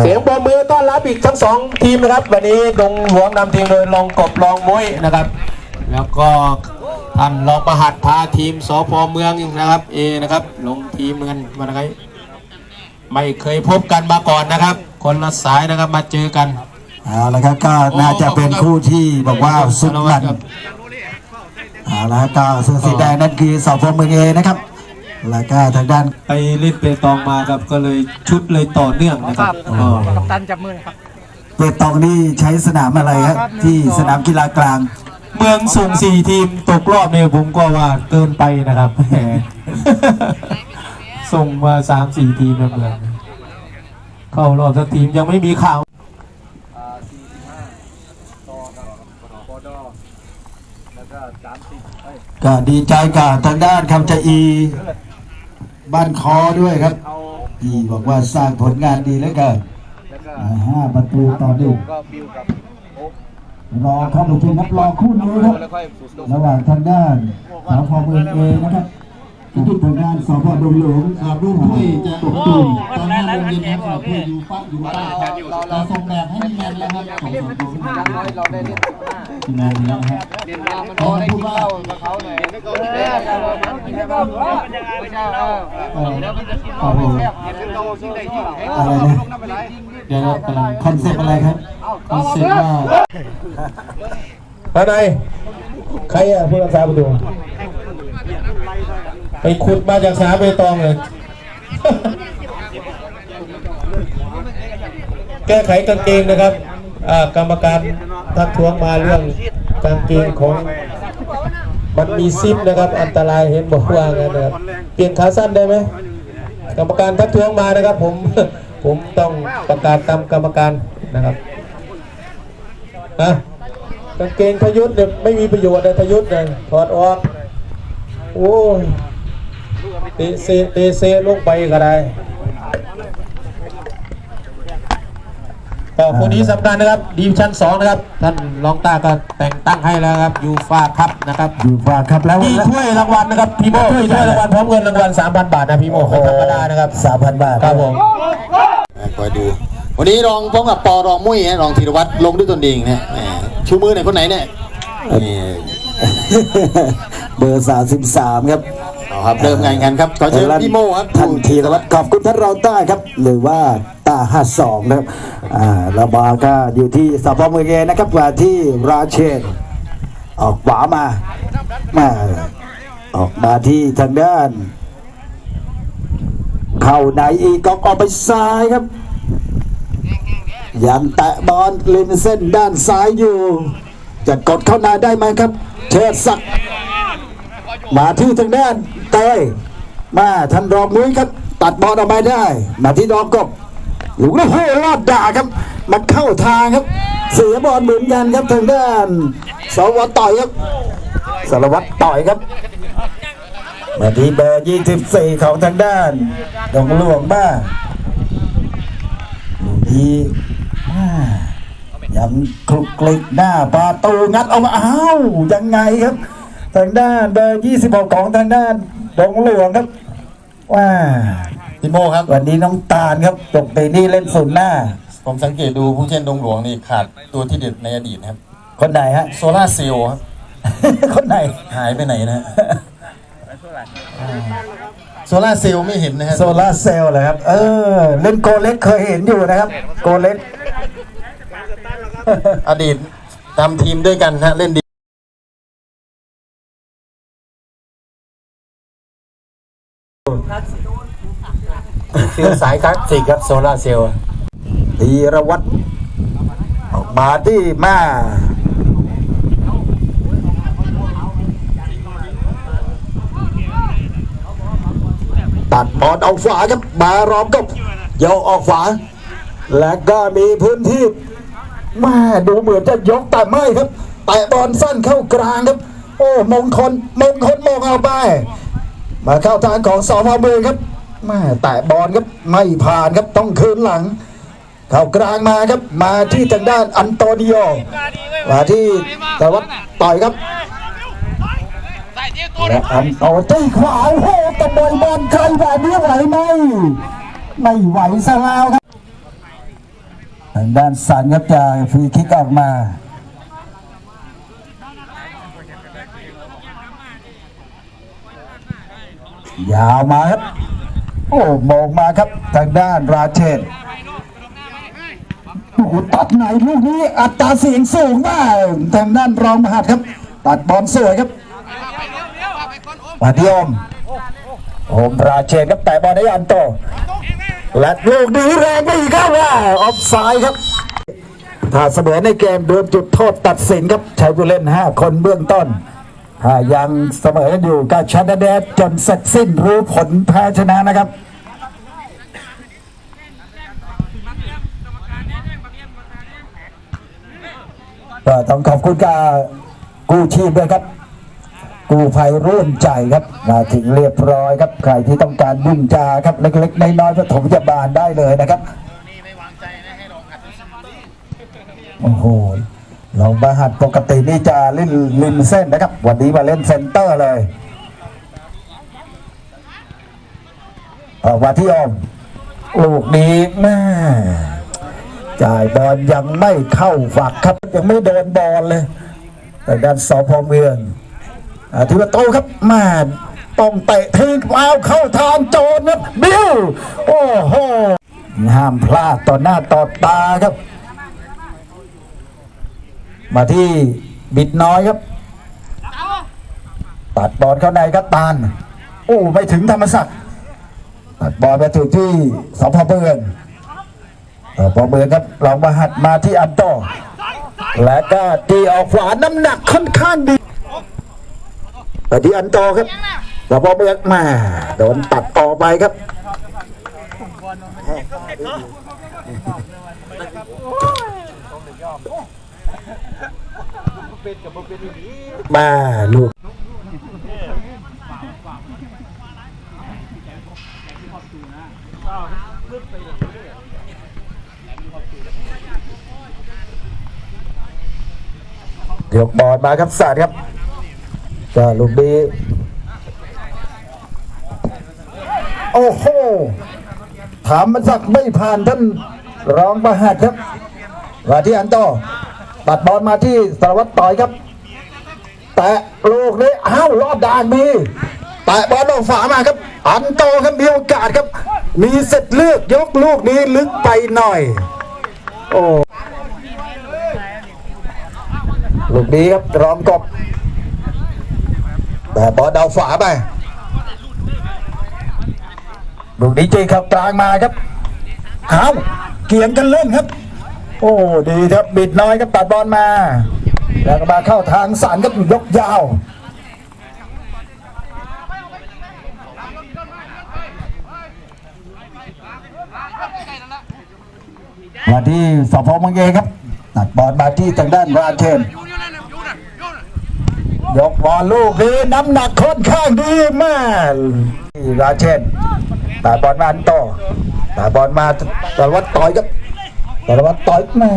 เสียงปรบมือต้อนรับอีกทั้งสองทีมนะครับ วันนี้ดงหลวงนำทีมโดยรองกบรองมุ้ยนะครับ แล้วก็ท่านรองประหัดพาทีมสพเมืองนะครับเอนะครับ ลงทีมกันมานะครับไม่เคยพบกันมาก่อนนะครับ คนละสายนะครับมาเจอกันเอาละครับก็น่าจะเป็นคู่ที่บอกว่าสุดมันเอาละครับก็เสื้อสีแดงนั่นคือสพเมืองเอนะครับ แล้วก็ทางด้านไปเล่นเปตองมาครับก็เลยชุดเลยต่อเนื่องนะครับกัปตันจับมือนะครับเปตองนี่ใช้สนามอะไรครับที่สนามกีฬากลาง เมืองส่งสี่ทีมตกรอบเนี่ยผมก็ว่าเกินไปนะครับแหมส่งมาสามสี่ทีมนะเมืองเข้ารอบสักทีมยังไม่มีข่าวก็ดีใจกับทางด้านคำจะอี บ้านคอด้วยครับที่บอกว่าสร้างผลงานดีแล้วกันห้าประตูต่อหนึ่งก็บิวรอเข้าไปชมครับรอคู่นี้ครับ ระหว่างทางด้านสพเมืองเอนะครับ ที่ทางด้านสพดงหลวงอารุ่งที่จะตกตุ่มตอนห้าโมงเย็นนะครับเพื่ออยู่ฟ้าอยู่บ้านเราส่งแบบให้แมนแล้วครับส่งส่งส่งอย่างน้อยเราได้เล่นสิบห้าที่แมนแล้วนะครับเล่นมามันพอได้กินเหล้ากับเขาหน่อยไม่ก็ไม่ได้กินเหล้าไม่ใช่เออเออแล้วมันจะกินเหล้าไม่แซ่บเห็นเป็นโตยิ่งได้ยิ่งอะไรนะเดี๋ยวเรากำลังคอนเซ็ปต์อะไรครับคอนเซ็ปต์ว่าภายในใครอะผู้รักษาประตู ไปขุดมาจากสาเปตองเลย แก้ไขกางเกงนะครับกรรมการทักท้วงมาเรื่องกางเกงของมันมีซิปนะครับ อันตรายเห็นบอกว่างั้นนะครับ เปลี่ยนขาสั้นได้ไหมกรรมการทักท้วงมานะครับ ผมผมต้องประกาศตามกรรมการนะครับนะกางเกงทยุทธ์เนี่ยไม่มีประโยชน์เลยทยุทธ์เลยถอดออก โอ้ย เตะเซเตะเซลงไปก็ได้ก็คนนี้สำคัญนะครับดีวิชั่นสองนะครับ ท่านรองตาก็แต่งตั้งให้แล้วครับยูฟาครับนะครับอยู่ฝากครับแล้วมีถ้วยรางวัลนะครับพี่โมมีถ้วยรางวัลพร้อมเงินรางวัล3,000บาทนะพี่โมไม่ธรรมดานะครับสามพันบาทครับผมคอยดู วันนี้รองพร้อมกับปอรองมุ้ยฮะรองธีรวัตรลงด้วยตนเองนะแหมชูมือไหนอยคนไหนเนี่ยนี่ เบอร์สามสิบสามครับ เอาครับเริ่มงานกันครับขอเชิญพี่โมครับท่านธีรวัตรขอบคุณท่านรองต้าครับ หรือว่าตาห้าสองนะครับอ่าระบาก็อยู่ที่สพเมืองเอนะครับว่าที่ราเชนออกขวามามาออกมาที่ทางด้าน เข้าในอีกก็ออกไปซ้ายครับ ยังแตะบอลริมเส้นด้านซ้ายอยู่ จะกดเข้าในได้ไหมครับ เชิดศักดิ์มาที่ทางด้านเตยมาทันรองมุ้ยครับตัดบอลออกไปได้ มาที่รองกบหลุงแล้วโหรอดด่าครับ มันเข้าทางครับ เสียบอลเหมือนกันครับทางด้านสวัตรต่อยครับสารวัตรต่อยครับ มาที่เบอร์ 24 ของทางด้านดงหลวงบ้าลูกนี้อ่า ยังคลุกคลิกหน้าประตูงัดออกมาอ้าวยังไงครับ ทางด้านเบอร์26ของทางด้านดงหลวงครับว้าพี่โมครับ วันนี้น้องตาลครับตกไปนี่เล่นศูนย์หน้า ผมสังเกตดูผู้เช่นดงหลวงนี่ขาดตัวที่เด็ดในอดีตนะครับ คนไหนฮะโซล่าเซลล์ครับ คนไหนหายไปไหนนะฮะโซล่าเซลล์ไม่เห็นนะฮะโซลาร์เซลล์เหรอครับ เออ เล่นโกเล็กเคยเห็นอยู่นะครับ โกเล็ก อดีตทำทีมด้วยกันฮะเล่นดีเซลสายคลาสสิกครับโซลาเซลล์ธีรวัตรออกมาที่มาตัดบอลออกขวาครับมารอมกับโยกออกขวา และก็มีพื้นที่ มาดูเหมือนจะยกแต่ไม่ครับแต่บอลสั้นเข้ากลางครับ โอ้มงคลมงคลมองเอาไป มาเข้าทางของสพมือครับแม่แต่บอลครับไม่ผ่านครับต้องคืนหลัง เข้ากลางมาครับมาที่ทางด้านอันโตนิโอมาที่แต่ว่าต่อยครับและอันโตตีขวาโอ้โหตะบอยบอลใครแบบนี้ไหวไหมไม่ไหวซะแล้วครับ ด้านสันครับจะฟรีคิกออกมายาวมาครับ โอ้มองมาครับทางด้านราเชนโอ้โหตัดไหนลูกนี้อัตราเสียงสูงมากทางด้านรองมหาดครับ ตัดบอลสวยครับมาที่อมโอมราเชนครับแต่บอลให้อันโต และลูกนี้แรงไปอีกครับว่าออฟไซด์ครับถ้าเสมอในเกมโดนจุดโทษตัดสินครับใช้ผู้เล่น 5 คนเบื้องต้นถ้ายังเสมอกันอยู่ก็ชนะแดดจนเสร็จสิ้นรู้ผลแพ้ชนะนะครับก็ต้องขอบคุณกับกู้ชีพด้วยครับ กู้ภัยร่วมใจครับมาถึงเรียบร้อยครับใครที่ต้องการบุญจาครับเล็กๆน้อยๆปฐมพยาบาลได้เลยนะครับโอ้โหลองมาหัดปกตินี่จะเล่นริมเส้นนะครับ วันนี้มาเล่นเซนเตอร์เลยออกมาที่ออมลูกนี้แม่จ่ายบอลยังไม่เข้าฝักครับ ยังไม่โดนบอลเลยแต่ด้านสพเมือง ทิประตูครับมาต้องเตะทิ้งเปล่าเข้าทางโจรครับบิวโอ้โหห้ามพลาดต่อหน้าต่อตาครับ มาที่บิดน้อยครับ ตัดบอลเข้าในครับตาลโอ้ไม่ถึงธรรมศักดิ์ตัดบอลไปถูกที่สพเมืองสพเมืองครับลองมาหัดมาที่อันโตและก็ตีออกขวาน้ำหนักค่อนข้างดี ไปที่อันโตครับแต่พอเบือกมาโดนตัดออกไปครับมาลูกยกบอลมาครับสาดครับ ก็ลูกนี้โอ้โห ถามมันสักไม่ผ่านท่านรองประหัดครับมาที่อันโตตัดบอลมาที่สารวัตรต่อยครับ แต่ลูกนี้อ้าวรอบด่านมีแต่บอลออกฝามาครับ อันโตครับมีโอกาสครับ มีเสร็จเลือกยกลูกนี้ลึกไปหน่อย โอ้ลูกนี้ครับรองกบ แต่บอลเดาฝาไปลูกนี้เจเข้ากลางมาครับเอาเกี่ยงกันเล่นครับ โอ้ดีครับบิดน้อยครับตัดบอลมา แล้วก็มาเข้าทางสารครับยกยาวมาที่สพมังเยครับตัดบอลมาที่ทางด้านราเชน ยกบอลลูกนี้น้ำหนักค่อนข้างดีมากราเชนแต่บอลมาอันโตแต่บอลมาสารวัตรต่อยครับสารวัตรต่อยแม่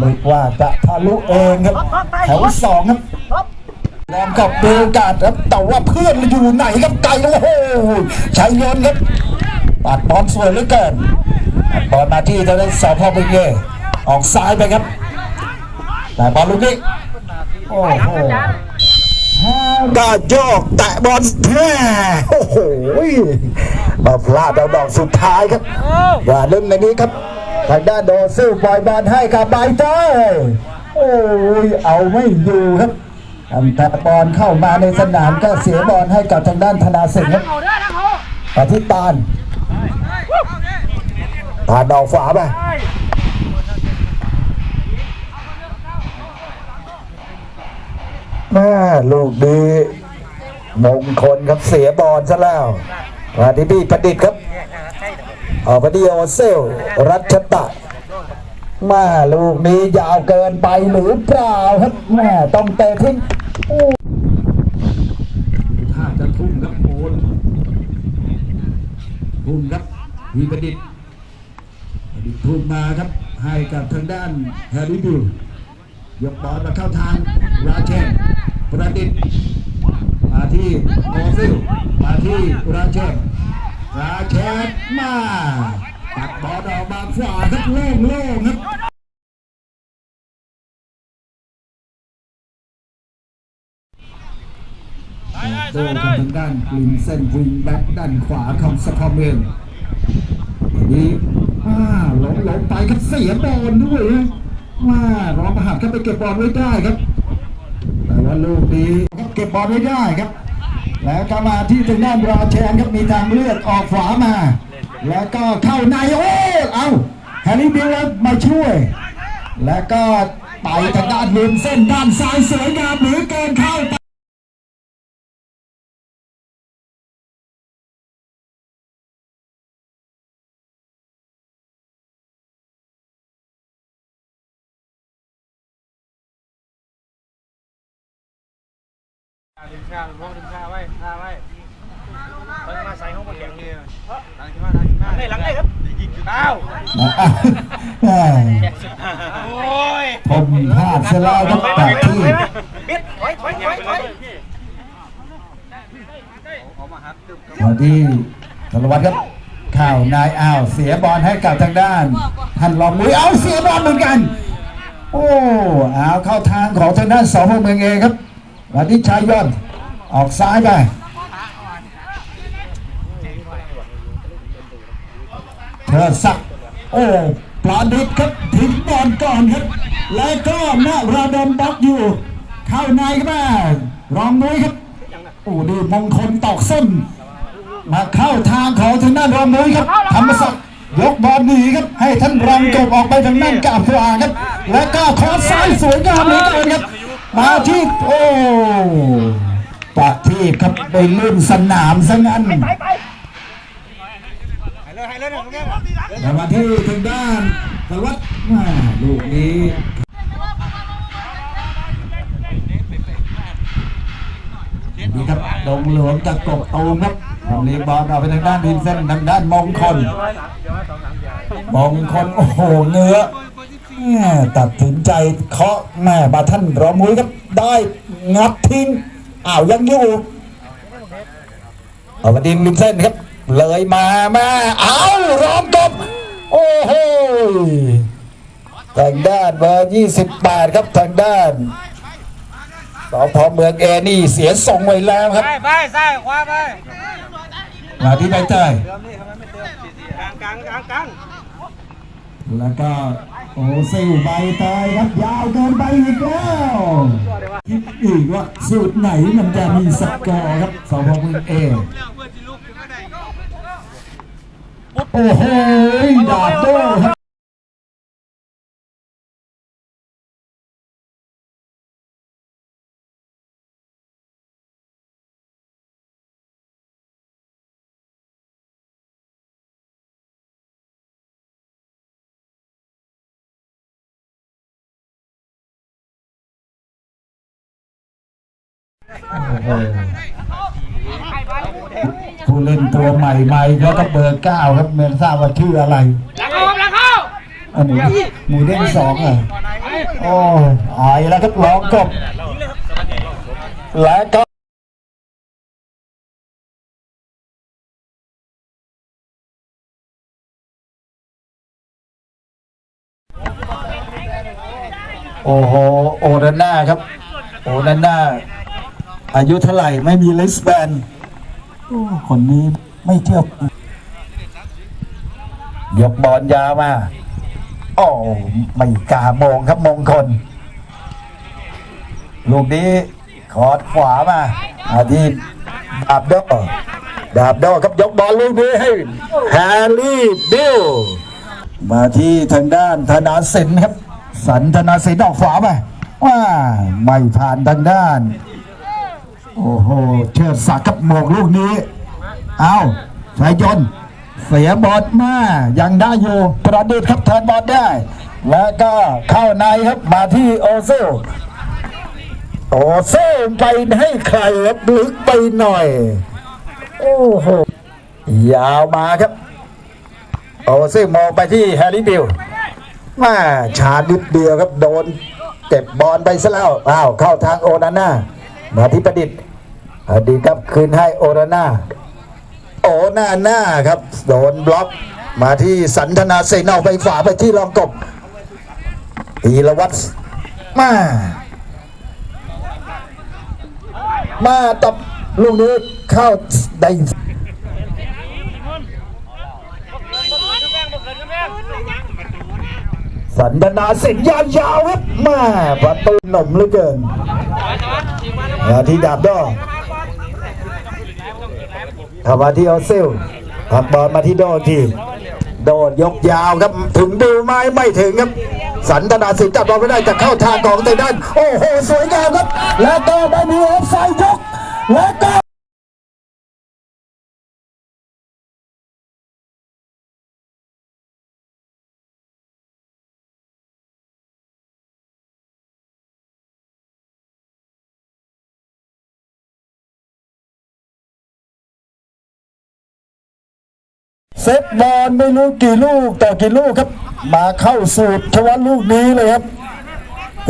นึกว่าจะทะลุเองครับแถวสองครับแรงกับเบลกาดครับแต่ว่าเพื่อนอยู่ไหนครับไกลโอ้โหใชัยยนต์ครับปัดบอลสวยเหลือเกินปัดบอลมาที่ทางด้านสพบึงเย่ออกซ้ายไปครับแต่บอลลูกนี้โอ้โห ก็โยกแตะบอลแท้โอ้โหมาพลาดเอาดอกสุดท้ายครับอย่าลืมในนี้ครับ ทางด้านโดซิลปล่อยบอลให้กับใบเตยโอ้ยเอาไม่อยู่ครับทำแต่บอลเข้ามาในสนามก็เสียบอลให้กับทางด้านธนาสิงห์ครับปฏิตานตานดอกฝาไป แม่ลูกดีมงคลครับเสียบอลซะแล้วมาที่พี่ประดิษฐ์ครับออกไปที่โอเซล รัชตะมาลูกนี้ยาวเกินไปหรือเปล่าครับแม่ต้องเตะทิ้งถ้าจะทุ่มครับโอนทุ่มครับพี่ประดิษฐ์ประดิษฐ์ทุ่มมาครับให้กับทางด้านแฮร์รี่บิล ยกบอลมาเข้าทางราเชนประดิษฐ์มาที่โอซิลมาที่ราเชนราเชนมาตัดบอลออกมาขวาครับโล่งโล่งครับตัวทางด้านกลิ่นเส้นวิงแบ็กด้านขวาของสปอเมนนี่อ่าหลงหลงไปครับเสียบอลด้วยนะ ว่ารองประหัดก็ไปเก็บบอลไว้ได้ครับ แต่ว่าลูกนี้ครับเก็บบอลไว้ได้ครับ แล้วก็มาที่ทางด้านรอแชนครับมีทางเลือดออกขวามา แล้วก็เข้าในโอ้เอาแฮร์รี่บิลมาช่วย แล้วก็ไปทางด้านลืมเส้นด้านซ้ายสวยงามหรือเกินเข้าไป ชาลงดึงชาไว้ชาไว้เพิ่งมาใส่ห้องบนเตียงนี่หลังที่ว่าหลังที่ว่าหลังได้ครับยิงจุดเอ้าโอ้ยผมพลาดซะแล้วครับแบบที่ปิดถอยถอยถอยถอยออกมาฮักตึ๊บมาที่ธนวัฒน์ครับข่าวนายอ้าวเสียบอลให้กับทางด้านท่านรองมุ้ยเอาเสียบอลเหมือนกัน โอ้เอาเข้าทางของทางด้านสองพเมืองเองครับมาที่ชายยนต์ ออกซ้ายไปเทิดศัก โอ้ปลาดิบครับทิ้งบอลก่อนครับ แล้วก็นาราดอนบล็อกอยู่ เข้าในครับแม่รองมุ้ยครับโอ้ดูมงคลตอกส้น มาเข้าทางของทางด้านรองมุ้ยครับธรรมศักดิ์ยกบอลหนีครับ ให้ท่านรองจบออกไปทางด้านกาบขวาครับ แล้วก็ขอซ้ายสวยงามเหลือเกินครับ มาที่โอ้ ปะทีบครับไปลื่นสนามซะงั้นให้เลยให้เลยเนี่ยตรงนี้แล้วมาที่ทางด้านสวัสดิ์มาลูกนี้นี่ครับดงหลวงตะกบตูมครับทำลีบอลเอาไปทางด้านดินเส้นทางด้านมงคลมงคลโอ้โหเนื้อตัดสินใจเคาะแม่บาท่านรอมุ้ยครับได้งับทิ้ง อ้าวยังอยู่เอามาดินริมเส้นครับ เลยมาแม่เอารอมกบโอ้โหทางด้านเบอร์28ครับทางด้านสพเมืองเอนี่เสียส่งไว้แล้วครับไปไปซ้ายขวาไปมาที่ใบเตยเติมนี่ทำไมไม่เติมกลางกลางกลางกลาง แล้วก็โอ้ซิวใบเตยครับยาวเกินไปอีกแล้วคิดอีกว่าสูตรไหนมันจะมีสกอร์ครับสองพมือเอโอ้โหดาบโต้ครับ ผู้เล่นตัวใหม่ใหม่แล้วก็เบอร์เก้าครับเมนทราบว่าชื่ออะไรหลังเข้าหลังเขาอันหมูหมูเด้งสองอะโอ้อายแล้วครับร้องกบและก็โอ้โหโอนาน่าครับ โอนาน่า อายุเท่าไหร่ไม่มีลิสแบนคนนี้ไม่เที่ยวยกบอลยาวมาโอ้ไม่กล้ามองครับมงคล ลูกนี้ขอดขวามาอาทีดาบโดดาบโดครับยกบอลลูกนี้ให้แฮร์รี่บิลมาที่ทางด้านธนาสินครับ สันธนาสินออกขวาไปว่าไม่ผ่านทางด้าน โอ้โห เชิดศักดิ์กับหมงลูกนี้ เอาชายยนต์เสียบอลมายังได้อยู่ประดิษฐ์ครับเทิร์นบอลได้ แล้วก็เข้าในครับมาที่โอเซโอเซไปให้ใครครับลึกไปหน่อย โอ้โห ยาวมาครับ โอเซมองไปที่แฮร์รี่บิลมาชาดิดเดียวครับโดน เก็บบอลไปซะแล้วอ้าวเข้าทางโอนาน่า มาที่ประดิษฐ์ประดิษฐ์ครับคืนให้โอนาน่าโอหน้าหน้าครับ โดนบล็อกมาที่สันธนาเซนเอาไปฝาไปที่รองกบธีรวัตรมามาตับลูกนี้เข้าได้สันดนาสินยาวยาวครับแมาประตูหนุ่มเหลือเกิน มาที่ดาบดอเข้ามาที่ออเซลผักบอลมาที่โดนทีโดนยกยาวครับถึงดูไม้ไม่ถึงครับ สันตนาสินจับบอลไม่ได้จะเข้าทางของไทด้าน โอ้โห สวยงามครับ แล้วก็ได้มีออฟไซด์ยกแล้วก็ เซตบอลไม่รู้กี่ลูกต่อกี่ลูกครับ มาเข้าสูตรทวันลูกนี้เลยครับ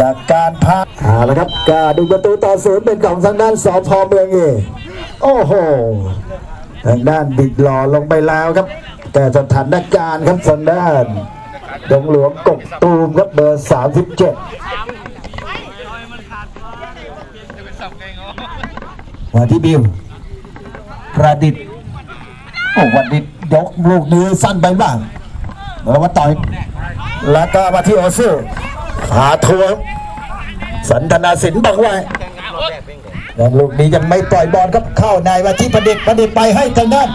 จากการพาเอาละครับการดึงประตูต่อศูนย์เป็นของทางด้านสพเมืองเอโอ้โหทางด้านบิดหล่อลงไปแล้วครับ แต่สถานการณ์ครับทางด้านดงหลวงกกตูมครับเบอร์37มาที่บิวประดิษฐ์โอ้วันนี้ ยกลูกนี้สั้นไปบ้างแล้วมาต่อย แล้วก็มาที่โอซิลขาทัวร์สันทนาสินบอกว่าแล้วลูกนี้ยังไม่ปล่อยบอลครับเข้าในมาที่ประเดิษฐ์ประเดิษฐ์ไปให้ทางด้าน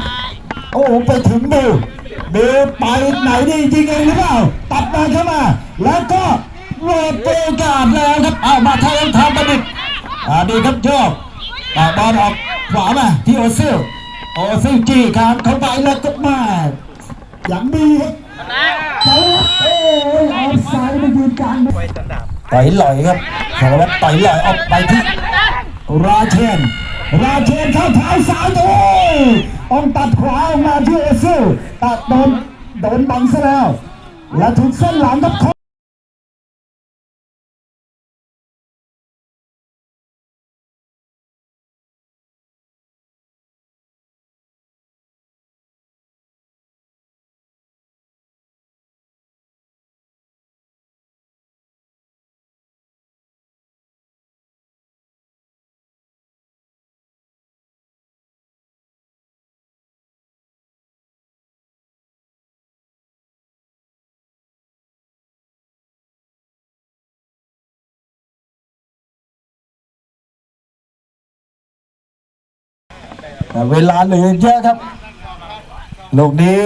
โอ้โหไปถึงบิวบิวไปไหนดียิงเองหรือเปล่า ตัดมาเข้ามา แล้วก็โรดโอกาสแล้วครับเอามาทางทางประดิษฐ์อ่าดีครับโชคอ่าบอลออกขวามาที่โอซิล โอ้ซิจี้ครับเข้าไปแล้วก็มาอย่างดีครับเขาโอ้ยออฟไซด์มายืนกลางต่อยลอยครับสารวัตรต่อยลอยออกไปที่ราเชนราเชนเข้าเท้าซ้ายโอ้ยต้องตัดขวาออกมาที่เอซิลตัดโดนโดนบังซะแล้ว แล้วถึงเส้นหลังครับ แต่เวลาเหลือเยอะครับ ลูกนี้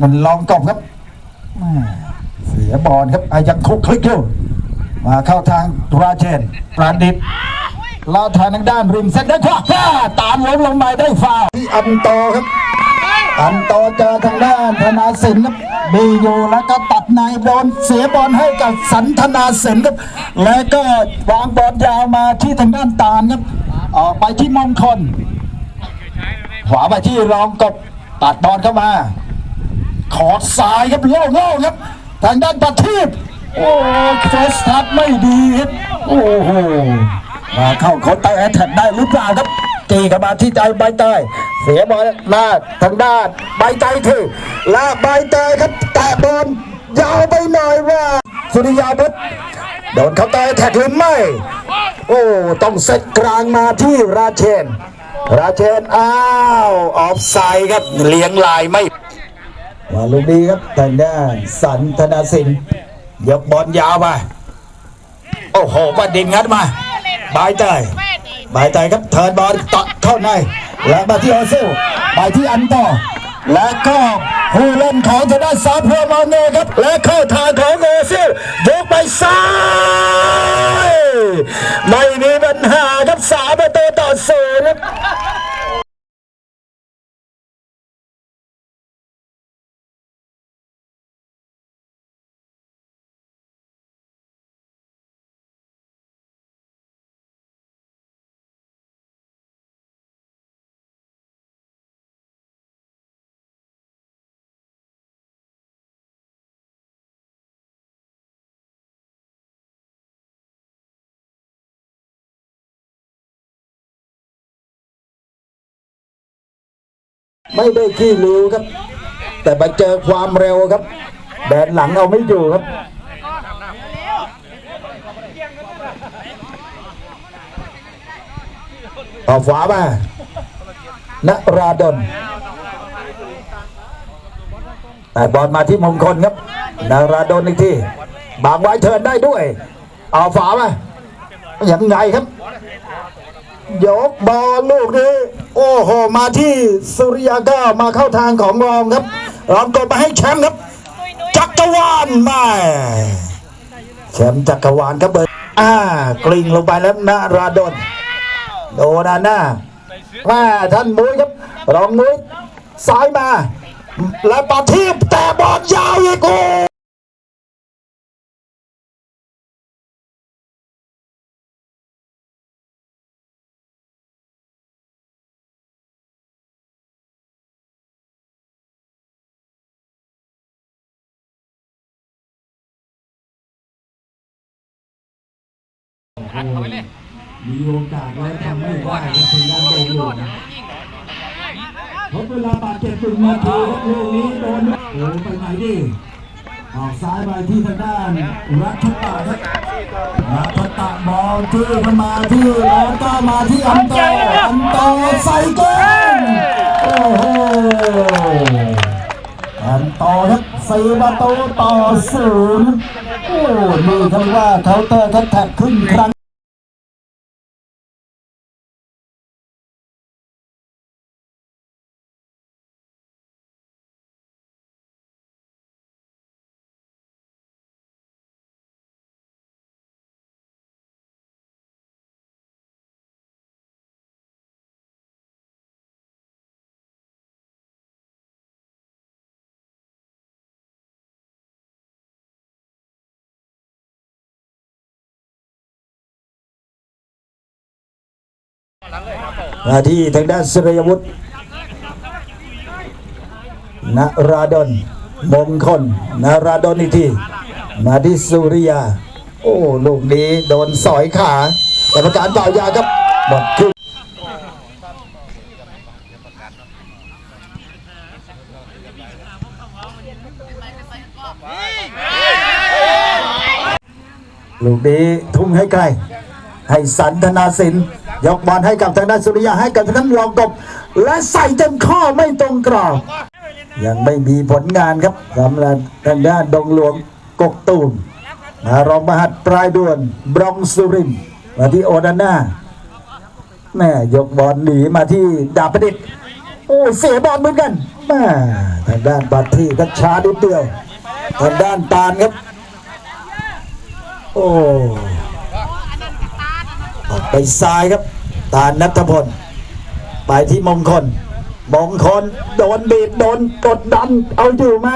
มันลองกบครับแม่เสียบอลครับอายังคุกคลิกอยู่มาเข้าทางราเชนประดิษฐ์ลาดทางด้านริมเส้นได้ขวาแค่ตามล้มลงไปได้ฟาวล์ที่อันโตครับ อันโตเจอทางด้านธนาสินครับบีอยู่แล้วก็ตัดในโดนเสียบอลให้กับสันธนาสินครับ แล้วก็วางบอลยาวมาที่ทางด้านตาลครับ ออกไปที่มงคล ขวาไปที่รองกบตัดบอลเข้ามา ขอดซ้ายครับโล่โล่ครับ ทางด้านประทีปโอ้เฟสทัดไม่ดีครับโอ้โหมาเข้าเขาเตอร์แอตแทกได้หรือเปล่าครับจีเข้ามาที่ใจใบเตยเสียบอลลากทางด้านใบเตยถือลากใบเตยครับแตะบอลยาวไปหน่อยว่าสุริยาบุตรโดนเขาเตอร์แทกหรือไม่ โอ้ ต้องเซตกลางมาที่ราเชน ราเชนอ้าวออฟไซด์ครับเลี้ยงลายไม่มาลูกนี้ครับทางด้านสันธนาสินยกบอลยาวมาโอ้โหประดินงัดมาบายเตยบายเตยครับเทิร์นบอลตัดเข้าในและมาที่ออซิลไปที่อันต่อ และก็ผู้เล่นของทางด้านซาเพอร์มาเน่ครับ และเข้าทางของโอซิลยกไปซ้าย ไม่มีปัญหาครับสามประตูต่อศูนย์ ไม่ได้ขี้ริ้วครับ แต่มาเจอความเร็วครับแดนหลังเอาไม่อยู่ครับเอาขวามานราดลแต่บอลมาที่มงคลครับนาราดลอีกทีบางไว้เทินได้ด้วย เอาฝามายังไงครับ ยกบอลลูกนี้ โอ้โห มาที่สุริยาก็มาเข้าทางของรองครับ รองกดมาให้แชมป์ครับ จักรวาลมาแชมป์จักรวาลครับเบอร์อ่ากลิ้งลงไปแล้วนาราดลโดนาน่าว่าท่านมุ้ยครับ รองมุ้ยซ้ายมา และปาทีบแต่บอลยาวอีกโอ้ บาดเจ็บตึงนาทีลูกนี้โดนโอ้ไปไหนดิออกซ้ายไปที่ทางด้านรัชตะครับรัชตะบอลที่มันมาที่แล้วก็มาที่อันโตอันโตใส่เกมโอ้โหอันโตครับสี่ประตูต่อศูนย์โอ้นี่เขาเรียกว่าเคาน์เตอร์แท็กขึ้นครั้ง มาที่ทางด้านสรยวุฒินราดลมงคลนราดลอีกทีมาที่สุริยา โอ้ ลูกนี้โดนสอยขากรรมการเป่ายาครับหมดครึ่งลูกนี้ทุ่มให้ไกล ให้สันธนาสิน ยกบอลให้กับทางด้านสุริยาให้กับทางด้านรองกบ และใส่เต็มข้อไม่ตรงกรอบยังไม่มีผลงานครับสำหรับทางด้านดงหลวงกกตูมมารองมหัดปลายด่วนบรองสุรินมาที่โอนาน่าแม่ยกบอลหนีมาที่ดาบประดิษฐ์โอ้เสียบอลเหมือนกันแม่ทางด้านบัตที่ก็ช้านิดเดียวทางด้านตาลครับ โอ้ ไปซ้ายครับตานัทพลไปที่มงคล มงคล โดนบีบโดนกดดัน เอาอยู่ไหม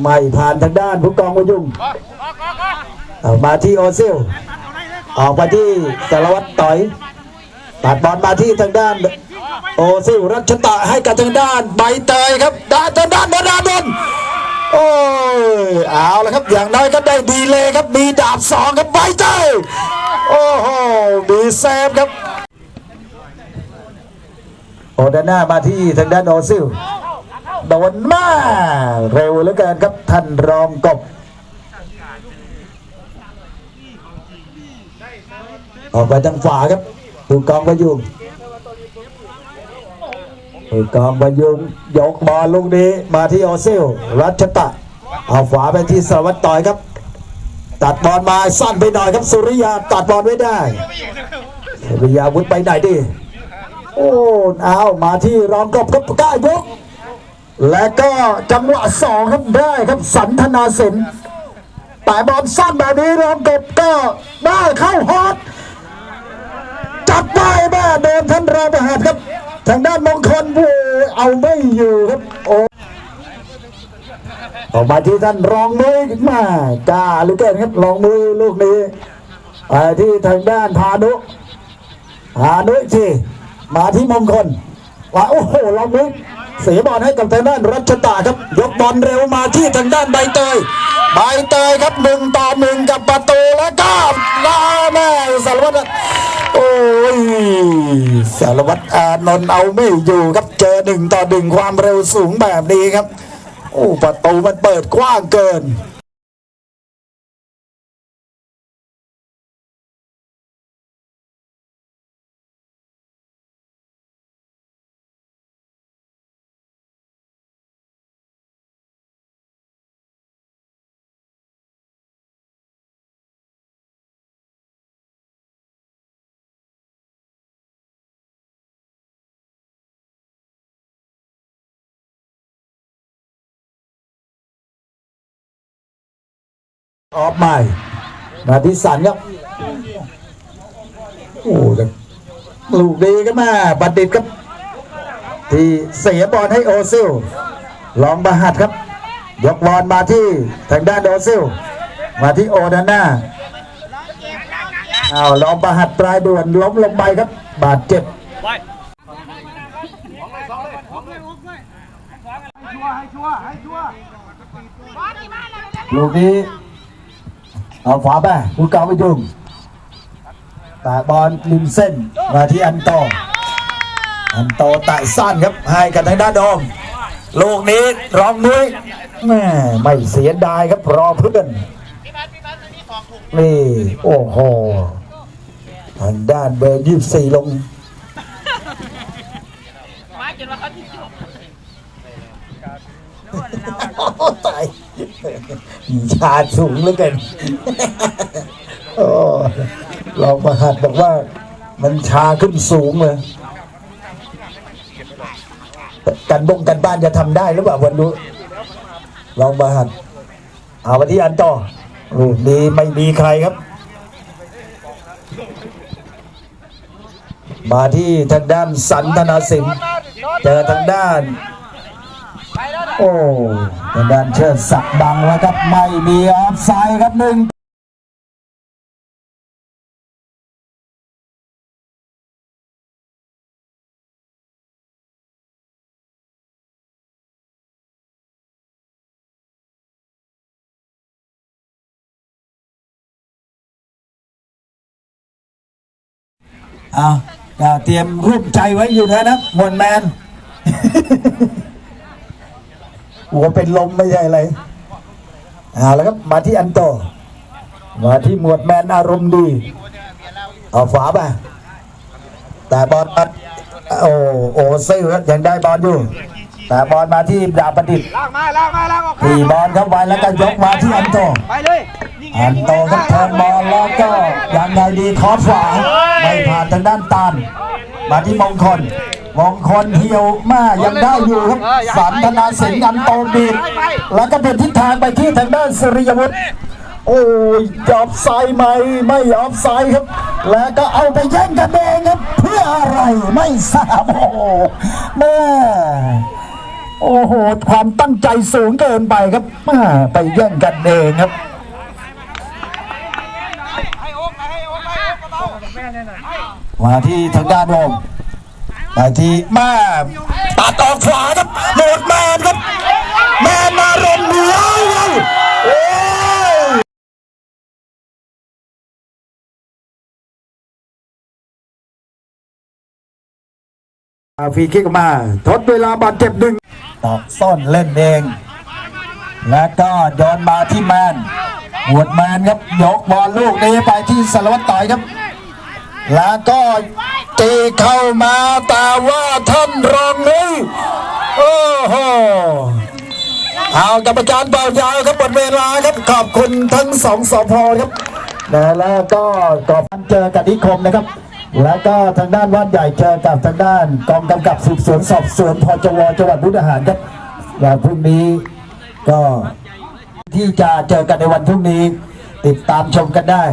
ไม่ผ่านทางด้านผู้กองวยุงมาที่โอซิลออกมาที่สารวัตรต่อยตัดบอลมาที่ทางด้าน โอซิลรัชตะให้กับทางด้านใบเตยครับด้านทางด้านบดาดน โอ้ยเอาละครับอย่างน้อยก็ได้ดีเลยครับมีดาบสองครับใบเตยโอ้โหมีเซฟครับโอดาน่ามาที่ทางด้านโอซิลโดนมาเร็วเหลือเกินครับท่านรองกบออกไปทางขวาครับผู้กองพยุ งผู้กองพยุงยกบอลลูกนี้มาที่โอซิลรัชตะ เอาขวาไปที่สารวัตรต่อยครับ ตัดบอลมาสั้นไปหน่อยครับสุริยาตัดบอลไว้ได้สุริยาวุธไปไหนดิโอ้เอามาที่รองกบครับกล้ายก และก็จังหวะสองครับได้ครับสันธนาเสนแต่บอลสั้นแบบนี้รองกบก็ได้เข้าฮอตจับได้แม่เดินท่านรองประหารครับ ทางด้านมงคลผู้เอาไม่อยู่ครับโอ้ออกมาที่ท่านรองมือมากล้าหลือเกินครับรองมือลูกนี้ไปที่ทางด้านพานุพานุสิมาที่มงคลว่าโอ้โหรองมือ เสียบอลให้กับทางด้านรัชตาครับ ยกบอลเร็วมาที่ทางด้านใบเตย ใบเตยครับหนึ่งต่อหนึ่งกับประตูแล้วก็ลาแม่สารวัตรโอ้ยสารวัตรอานนท์เอาไม่อยู่ครับเจอหนึ่งต่อหนึ่งความเร็วสูงแบบนี้ครับโอ้ประตูมันเปิดกว้างเกิน ออกใหม่มาที่สันครับโอ้แต่ลูกดีกันมาบัดดิดครับ ที่เสียบอลให้โอซิลลองบาหัดครับ ยกบอลมาที่ทางด้านโอซิลมาที่โอดาน่าเอาลองบาหัดปลายด่วนล้มลงไปครับ บาดเจ็บลูกนี้ เอาฝาไปผู้กาวไปยุ่งแต่บอลริมเส้นมาที่อันโต อันโตไต่สั้นครับให้กันทางด้านโดมลูกนี้รองนุ้ยแม่ไม่เสียดายครับรอเพื่อนนี่โอ้โหทางด้านเบอร์ยี่สี่ลงตาย ชาสูงเหลือเกินโอ้ลองมาหัดบอกว่า มันชาขึ้นสูงเลยกันบงกันบ้านจะทำได้หรือเปล่าวันรู้ลองมาหัดเอามาที่อันต่อลูกนี้ไม่มีใครครับ มาที่ทางด้านสันธนาสินเจอทางด้าน โอ้ ทางด้านเชิดศักดิ์ดังแล้วครับไม่มีออฟไซด์ครับหนึ่งเอาเตรียมร่วมใจไว้อยู่นะนะมวลแมน หัวเป็นลมไม่ใช่อะไรเอาแล้วครับมาที่อันโต มาที่หมวดแมนอารมณ์ดีเอาฝาไปแต่บอลมาโอ้โอ้ซิลครับยังได้บอลอยู่ แต่บอลมาที่ดาบประดิษฐ์ลากมาลากมาลากออกตีบอลเข้าไปแล้วก็ยกมาที่อันโตไปเลยยิงอันโตครับแทนบอลแล้วก็ยังไงดีคอสขวาไม่ผ่านทางด้านตานมาที่มงคล มงคลเหี่ยวมายังได้อยู่ครับสันธนาสิงห์อันโตบีบแล้วก็เป็นทิศทางไปที่ทางด้านสุริยวุฒิโอ้ยยอมไซด์ไหมไม่ยอมไซด์ครับ แล้วก็เอาไปแย่งกันเองครับ เพื่ออะไรไม่ทราบโอ้โหแม่โอ้โห ความตั้งใจสูงเกินไปครับแม่ไปแย่งกันเองครับให้โอ๊กให้โอ๊กให้โอ๊กกระเป๋าแม่เนี่ยนะมาที่ทางด้านโอม ไปที่แม่ตัดออกขวาครับโหมดแมนครับ แมนมารมเหนียวเลยโอ้ยเอาฟรีคิกมาทดเวลาบาดเจ็บหนึ่งตอกซ่อนเล่นเอง แล้วก็โยนมาที่แมนหวดแมนครับยกบอลลูกนี้ไปที่สารวัตรต่อยครับ แล้วก็ ตีเข้ามาแต่ว่าท่านรองนี้โอ้โหเอากรรมการเป่ายาวครับหมดเวลาครับขอบคุณทั้งสองสพครับนะแล้วก็กอบเจอกับนิคมนะครับ แล้วก็ทางด้านวัดใหญ่เจอกับทางด้าน กองกำกับสืบสวนสอบสวนพจวจังหวัดมุกดาหารครับแล้วพรุ่งนี้ก็ที่จะเจอกันในวันพรุ่งนี้ ติดตามชมกันได้